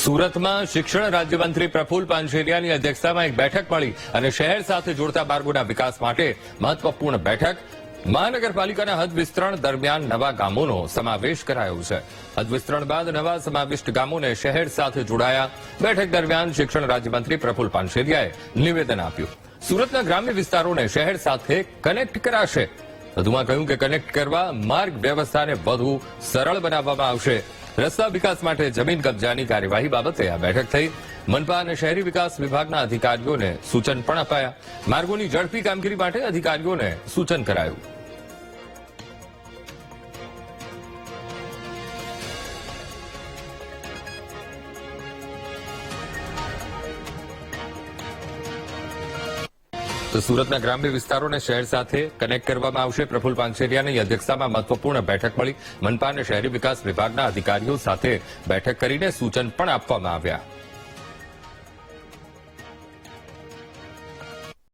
સુરતમાં શિક્ષણ રાજ્યમંત્રી પ્રફુલ પાનશેરિયાની અધ્યક્ષતામાં એક બેઠક મળી અને શહેર સાથે જોડતા માર્ગોના વિકાસ માટે મહત્વપૂર્ણ બેઠક મહાનગરપાલિકાના હદ વિસ્તરણ દરમિયાન નવા ગામોનો સમાવેશ કરાયો છે. હદ વિસ્તરણ બાદ નવા સમાવિષ્ટ ગામોને શહેર સાથે જોડાયા બેઠક દરમિયાન શિક્ષણ રાજ્યમંત્રી પ્રફુલ પાંશેરિયાએ નિવેદન આપ્યું. સુરતના ગ્રામ્ય વિસ્તારોને શહેર સાથે કનેક્ટ કરાશે. વધુમાં કહ્યું કે કનેક્ટ કરવા માર્ગ વ્યવસ્થાને વધુ સરળ બનાવવામાં આવશે. રસ્તા વિકાસ માટે જમીન કબજાની કાર્યવાહી બાબતે આ બેઠક થઈ. મનપા અને શહેરી વિકાસ વિભાગના અધિકારીઓને સૂચન પણ અપાયા. માર્ગોની ઝડપી કામગીરી માટે અધિકારીઓને સૂચન કરાયું. તો સુરતના ગ્રામ્ય વિસ્તારોને શહેર સાથે કનેક્ટ કરવામાં આવશે. પ્રફુલ પાનસેરિયાની અધ્યક્ષતામાં મહત્વપૂર્ણ બેઠક મળી. મનપા અને શહેરી વિકાસ વિભાગના અધિકારીઓ સાથે બેઠક કરીને સૂચન પણ આપવામાં આવ્યા.